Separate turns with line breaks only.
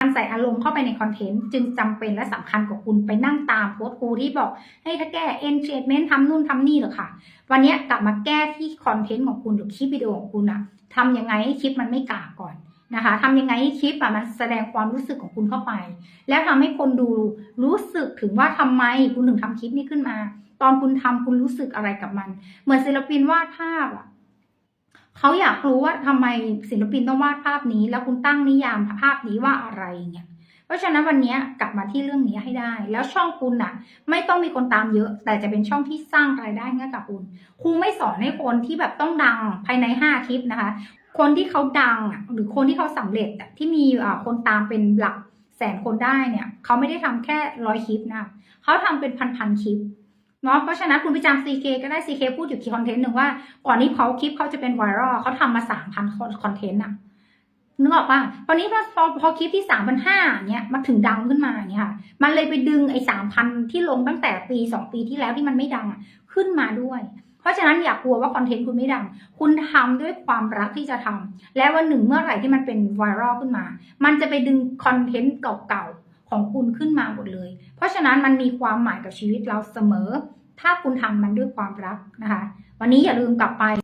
การใส่อารมณ์เข้าไปในคอนเทนต์จึงจำเป็นและสำคัญกว่าคุณไปนั่งตามโพสต์ครูที่บอกให้ถ้าแก้ engagement ทำนู่นทำนี่หรอกค่ะ วันนี้กลับมาแก้ที่คอนเทนต์ของคุณหรือคลิปวิดีโอของคุณอะทำยังไงให้คลิปมันไม่กากก่อนนะคะทำยังไงให้คลิปอะมันแสดงความรู้สึกของคุณเข้าไป แล้วทำให้คนดูรู้สึกถึงว่าทำไมคุณถึงทำคลิปนี้ขึ้นมา ตอนคุณทำคุณรู้สึกอะไรกับมัน เหมือนศิลปินวาดภาพอะ เขาอยากรู้ว่าทำไมศิลปินต้องวาดภาพนี้ แล้วคุณตั้งนิยามภาพนี้ว่าอะไรเงี้ยเพราะฉะนั้นวันนี้กลับมาที่เรื่องนี้ให้ได้ แล้วช่องคุณน่ะ ไม่ต้องมีคนตามเยอะ แต่จะเป็นช่องที่สร้างรายได้ให้กับคุณครูไม่สอนให้คนที่แบบต้องดังภายในห้าคลิปนะคะ คนที่เขาดังอะหรือคนที่เขาสำเร็จที่มีคนตามเป็นหลักแสนคนได้เนี่ยเขาไม่ได้ทำแค่ร้อยคลิปนะเขาทำเป็นพันๆคลิป เนาะเพราะฉะนั้นคุณไปจำ CK ก็ได้ CK พูดอยู่ที่คอนเทนต์หนึ่งว่า ก่อนนี้เขาคลิปเขาจะเป็นไวรัลเขาทำมาสามพันคอนเทนต์อะนึกออกป่ะตอนนี้พอพอพอคลิปที่สามพันห้าเนี่ยมันถึงดังขึ้นมาเนี่ยค่ะ มันเลยไปดึงไอ้สามพันที่ลงตั้งแต่ปีสองปีที่แล้วที่มันไม่ดังขึ้นมาด้วย เพราะฉะนั้นอย่ากลัวว่าคอนเทนต์คุณไม่ดัง คุณทำด้วยความรักที่จะทำและวันหนึ่งเมื่อไหร่ที่มันเป็นไวรัลขึ้นมา มันจะไปดึงคอนเทนต์เก่าๆของคุณขึ้นมาหมดเลย เพราะฉะนั้นมันมีความหมายกับชีวิตเราเสมอ ถ้าคุณทำมันด้วยความรักนะคะ วันนี้อย่าลืมกลับไป